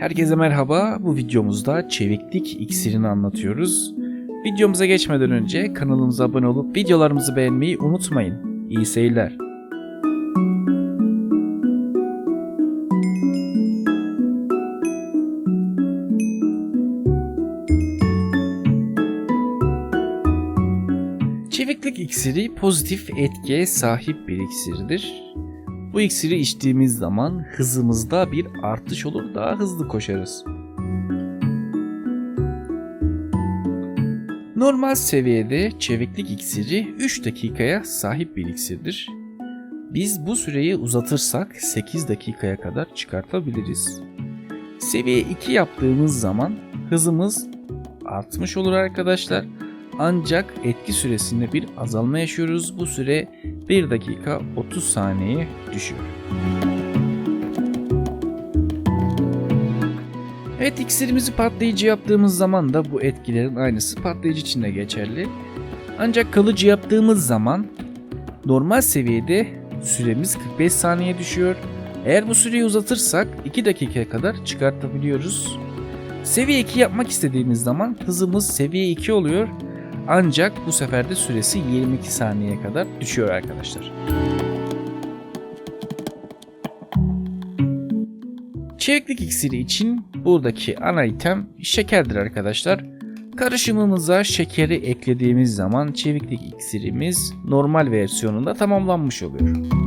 Herkese merhaba. Bu videomuzda çeviklik iksirini anlatıyoruz. Videomuza geçmeden önce kanalımıza abone olup videolarımızı beğenmeyi unutmayın. İyi seyirler. Çeviklik iksiri pozitif etkiye sahip bir iksirdir. Bu iksiri içtiğimiz zaman hızımızda bir artış olur, daha hızlı koşarız. Normal seviyede çeviklik iksiri 3 dakikaya sahip bir iksirdir. Biz bu süreyi uzatırsak 8 dakikaya kadar çıkartabiliriz. Seviye 2 yaptığımız zaman hızımız artmış olur arkadaşlar. Ancak etki süresinde bir azalma yaşıyoruz. Bu süre 1 dakika 30 saniyeye düşüyor. Evet iksirimizi patlayıcı yaptığımız zaman da bu etkilerin aynısı patlayıcı için de geçerli. Ancak kalıcı yaptığımız zaman normal seviyede süremiz 45 saniye düşüyor. Eğer bu süreyi uzatırsak 2 dakikaya kadar çıkartabiliyoruz. Seviye 2 yapmak istediğimiz zaman hızımız seviye 2 oluyor. Ancak bu sefer de süresi 22 saniyeye kadar düşüyor arkadaşlar. Çeviklik iksiri için buradaki ana item şekerdir arkadaşlar. Karışımımıza şekeri eklediğimiz zaman çeviklik iksirimiz normal versiyonunda tamamlanmış oluyor.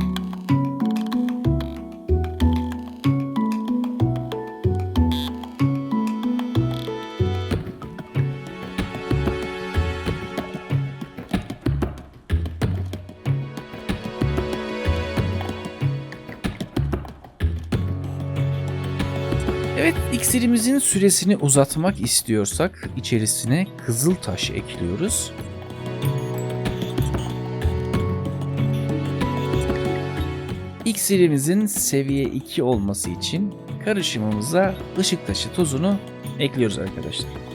Evet iksirimizin süresini uzatmak istiyorsak içerisine kızıl taş ekliyoruz. İksirimizin seviye 2 olması için karışımımıza ışık taşı tozunu ekliyoruz arkadaşlar.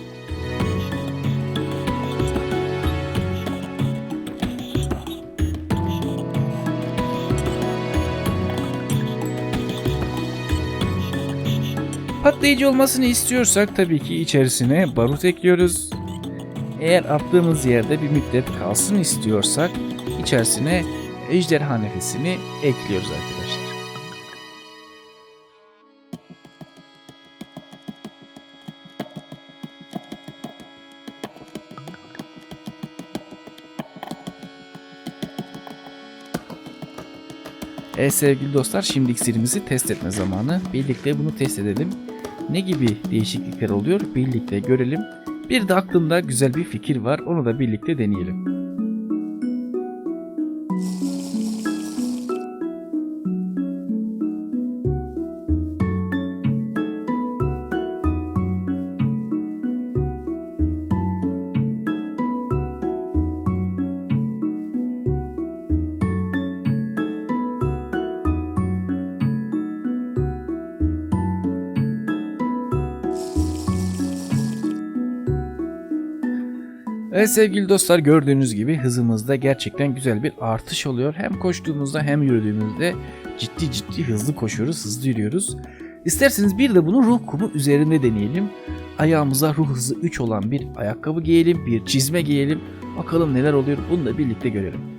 Patlayıcı olmasını istiyorsak tabii ki içerisine barut ekliyoruz. Eğer attığımız yerde bir müddet kalsın istiyorsak içerisine ejderha nefesini ekliyoruz arkadaşlar. Evet sevgili dostlar şimdi iksirimizi test etme zamanı. Birlikte bunu test edelim. Ne gibi değişiklikler oluyor birlikte görelim. Bir de aklımda güzel bir fikir var onu da birlikte deneyelim. Evet sevgili dostlar gördüğünüz gibi hızımızda gerçekten güzel bir artış oluyor. Hem koştuğumuzda hem yürüdüğümüzde ciddi ciddi hızlı koşuyoruz, hızlı yürüyoruz. İsterseniz bir de bunu ruh kumu üzerinde deneyelim. Ayağımıza ruh hızı 3 olan bir ayakkabı giyelim, bir çizme giyelim. Bakalım neler oluyor bunu da birlikte görelim.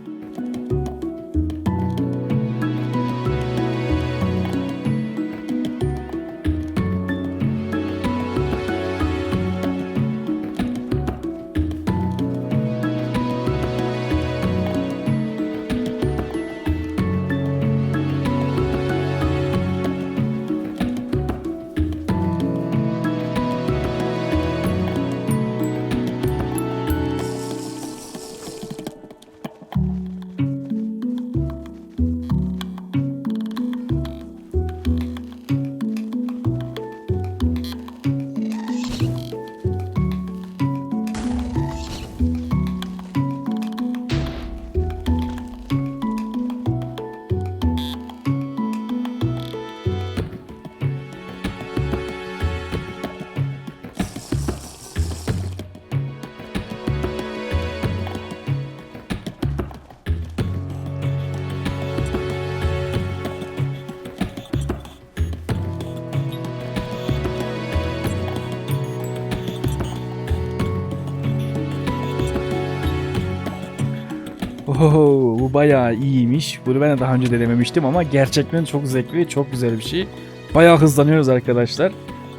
Oho bu bayağı iyiymiş. Bunu ben de daha önce denememiştim ama gerçekten çok zevkli, çok güzel bir şey. Bayağı hızlanıyoruz arkadaşlar.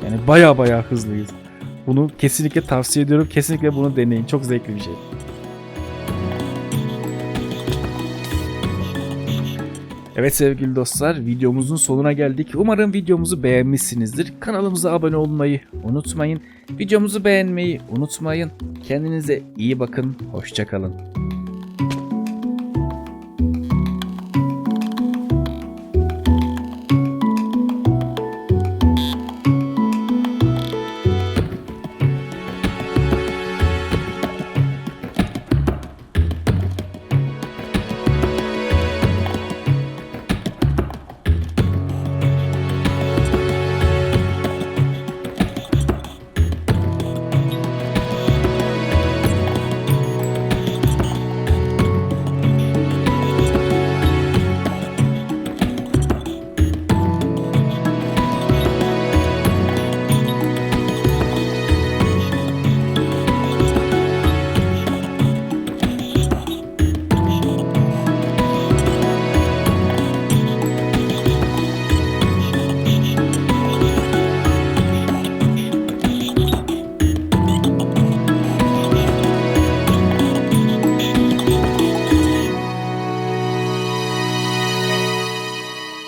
Yani bayağı bayağı hızlıyız. Bunu kesinlikle tavsiye ediyorum. Kesinlikle bunu deneyin. Çok zevkli bir şey. Evet sevgili dostlar videomuzun sonuna geldik. Umarım videomuzu beğenmişsinizdir. Kanalımıza abone olmayı unutmayın. Videomuzu beğenmeyi unutmayın. Kendinize iyi bakın. Hoşçakalın.